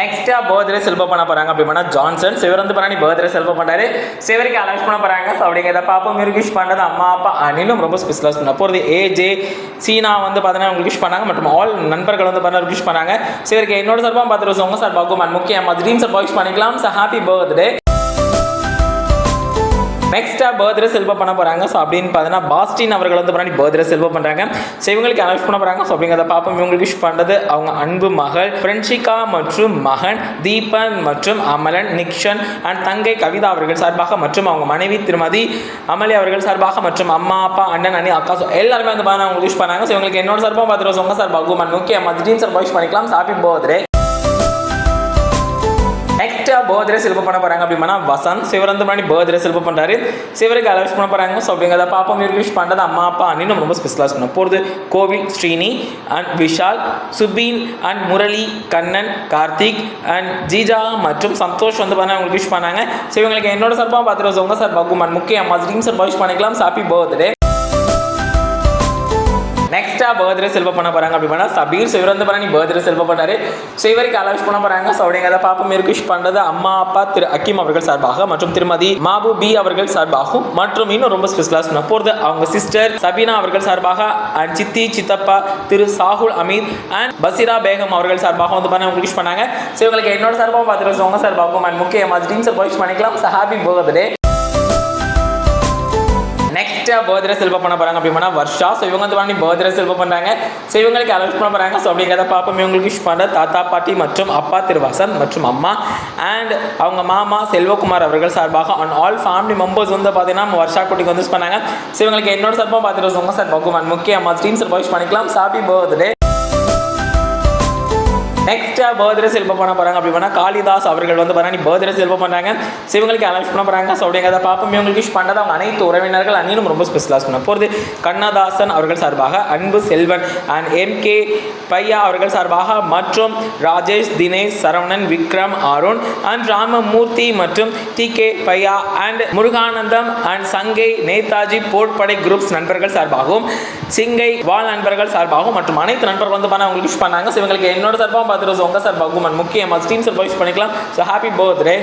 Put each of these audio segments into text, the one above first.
நெக்ஸ்ட்டாக பர்த்டே செல்ப பண்ண போகிறாங்க அப்படின்னா ஜான்சன் சிவர் வந்து பண்ணி பர்த்டே செல்ப பண்ணாரு சிவருக்கு அலௌன்ஸ் பண்ண போகிறாங்க ஸோ அப்படிங்கிறத பாப்பா உங்களுக்கு விஷ் பண்ணது அம்மா அப்பா அனிலும் ரொம்ப ஸ்பெஷலாக பண்ண போகிறது ஏஜே சீனா வந்து பார்த்தீங்கன்னா உங்களுக்கு விஷ் பண்ணாங்க. மற்றும் ஆல் நண்பர்கள் வந்து பண்ண விஷ் பண்ணாங்க. சிவருக்கு என்னோட சார்பாக பார்த்துருவோம் உங்கள் சார் பகுமான் முக்கியமாக ட்ரீம் சார் விஷ் பண்ணிக்கலாம். ஸோ ஹாப்பி பர்த்டே நெக்ஸ்ட்டாக பர்த்டே செல்வ பண்ண போகிறாங்க ஸோ அப்படின்னு பார்த்தீங்கன்னா பாஸ்டின் அவர்கள் வந்து பண்ணி பர்த்டே செல்வ பண்ணுறாங்க ஸோ இவங்களுக்கு அனௌன்ஸ் பண்ண போகிறாங்க ஸோ அப்படிங்கிறத பார்ப்போம். இவங்களுக்கு விஷ் பண்ணுறது அவங்க அன்பு மகள் பிரென்ஷிகா மற்றும் மகன் தீபன் மற்றும் அமலன் நிக்ஷன் அண்ட் தங்கை கவிதா அவர்கள் சார்பாக மற்றும் அவங்க மனைவி திருமதி அமலி அவர்கள் சார்பாக மற்றும் அம்மா அப்பா அண்ணன் அண்ணி அக்கா. ஸோ எல்லாருமே வந்து பார்த்தீங்கன்னா அவங்க விஷ் பண்ணாங்க. ஸோ இவங்களுக்கு என்னோட சார்பாக பார்த்துருவோம் உங்கள் சார் பகுமான் முக்கியமாக திடீர்னு சார்பாக விஷ் பண்ணிக்கலாம். ஹாப்பி பர்த்டே நெக்ஸ்ட் பர்த்டே செல்வ பண்ண போறாங்க அப்படின்னா வசந்த் சிவர் வந்து பர்த்டே செல்வ பண்றாரு. சிவருக்கு அலௌஸ் பண்ண போறாங்க. ஸோ அப்படிங்கிறத பாப்பா இவருக்கு விஷ் பண்ணது அம்மா அப்பா அண்ணனும் ரொம்ப ஸ்பெஷலாக பண்ண போகிறது கோவில் Srini and Vishal Subeen and Murali Kannan Karthik and Jeeja மற்றும் சந்தோஷ் வந்து பண்ண அவங்களுக்கு விஷ் பண்ணாங்க. ஸோ இவங்களுக்கு என்னோட சார்பாக பார்த்துட்டு உங்க சார் பகுமான் முக்கிய அம்மா ட்ரீம் சார் விஷ் பண்ணிக்கலாம். ஹாப்பி பர்த்டே நெக்ஸ்ட்டாக பர்த்டே செல்வ பண்ண போறாங்க அப்படின்னா சபீர் சிவர் வந்து பண்ணி பர்த்டே செல்வ பண்ணார் ஸோ இவருக்கு அலௌஸ் பண்ண போகிறாங்க ஸோ அதை பாப்பம் இருக்கு விஷ் அம்மா அப்பா திரு அக்கிம் அவர்கள் சார்பாக மற்றும் திருமதி மாபு பி அவர்கள் சார்பாகும். மற்றும் இன்னும் ரொம்ப ஸ்பெஷலாக சொன்ன போகிறது அவங்க சிஸ்டர் சபீனா அவர்கள் சார்பாக அண்ட் சித்தி சித்தப்பா திரு சாகுல் அமீத் அண்ட் பசிரா பேகம் அவர்கள் சார்பாக வந்து பண்ண உங்களுக்கு விஷ் பண்ணாங்க. ஸோ இவங்களுக்கு என்னோட சார்பாக பார்த்துட்டு உங்க சார்பாகவும். அண்ட் முக்கியமாக ட்ரீம் சார் விஷ் பண்ணிக்கலாம். ஸோ ஹாப்பி பர்த்டே நெக்ஸ்ட்டாக பர்த்டே செல்வ பண்ண போகிறாங்க அப்படின்னா வர்ஷா. ஸோ இவங்க வந்து வாங்கி பர்த்டே செல்வ பண்ணுறாங்க ஸோ இவங்களுக்கு அலௌஸ் பண்ண போகிறாங்க ஸோ அப்படிங்கிறத பாப்போம் இவங்களுக்கு விஷ் பண்ண தாத்தா பாட்டி மற்றும் அப்பா திரு வசந்த் மற்றும் அம்மா. அண்ட் அவங்க மாமா செல்வகுமார் அவர்கள் சார்பாக அண்ட் ஆல் ஃபேமிலி மெம்பர்ஸ் வந்து பார்த்தீங்கன்னா நம்ம வர்ஷா குட்டிக்கு வந்து பண்ணாங்க. ஸோ இவங்களுக்கு என்னோட சார்பாக பார்த்துட்டு உங்க சார் பகுமான் முக்கியமாக ஸ்ட்ரீம் சார் விஷ் பண்ணிக்கலாம். ஹாப்பி பர்த்டே நெக்ஸ்ட்டாக பர்த்டே செல்வ பண்ண போறாங்க அப்படின்னா காளிதாஸ் அவர்கள் வந்து பண்ணி பர்த்டே செல்வ பண்ணுறாங்க சிவங்களுக்கு இவங்களுக்கு அனௌன்ஸ் பண்ண போகிறாங்க ஸோ அப்படிங்கிறத பார்ப்போம். இவங்களுக்கு விஷ் பண்ணது அவங்க அனைத்து உறவினர்கள் அன்னிலும் ரொம்ப ஸ்பெஷலாக பண்ண போகிறது கண்ணதாசன் அவர்கள் சார்பாக Anbu Selvan and M K Paiya அவர்கள் சார்பாக மற்றும் ராஜேஷ் தினேஷ் சரவணன் விக்ரம் அருண் அண்ட் ராமமூர்த்தி மற்றும் T K Paiya and Muruganandam and Sangai Netaji போர்ட்படை groups நண்பர்கள் சார்பாகவும் சிங்கை வாழ் நண்பர்கள் சார்பாகவும் மற்றும் அனைத்து நண்பர்கள் வந்து பண்ண அவங்களுக்கு விஷ் பண்ணாங்க. ஸோ இவங்களுக்கு என்னோட சார்பாக பார்த்துட்டு உங்க சார் பகுமன். முக்கியமாக ஸ்டீம் சார் விஷ் பண்ணிக்கலாம். ஸோ ஹாப்பி பர்த்டே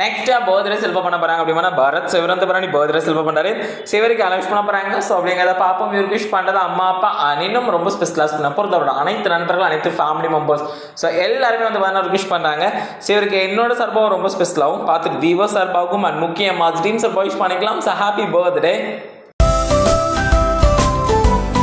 நெக்ஸ்ட்டாக பர்த்டே செல்ப பண்ண போறாங்க அப்படின்னா பரத் சிவரந்த பண்ணி பர்த்டே செல்ப பண்ணுறாரு சிவருக்கு அலௌன்ஸ் பண்ண போறாங்க. ஸோ அப்படிங்கிறத பாப்போம். இவருக்கு விஷ் பண்ணுறது அம்மா அப்பா அனினும் ரொம்ப ஸ்பெஷலாக பண்ண போகிறது அவரோட அனைத்து நண்பர்கள் அனைத்து ஃபேமிலி மெம்பர்ஸ் ஸோ எல்லாருமே வந்து பார்த்தீங்கன்னா விஷ் பண்றாங்க. சிவருக்கு என்னோட சார்பாகவும் ரொம்ப ஸ்பெஷலாகவும் பார்த்துட்டு விவோ சார்பாகவும் அண்ட் முக்கியமாக ட்ரீம் சார்பாக விஷ் பண்ணிக்கலாம். So happy birthday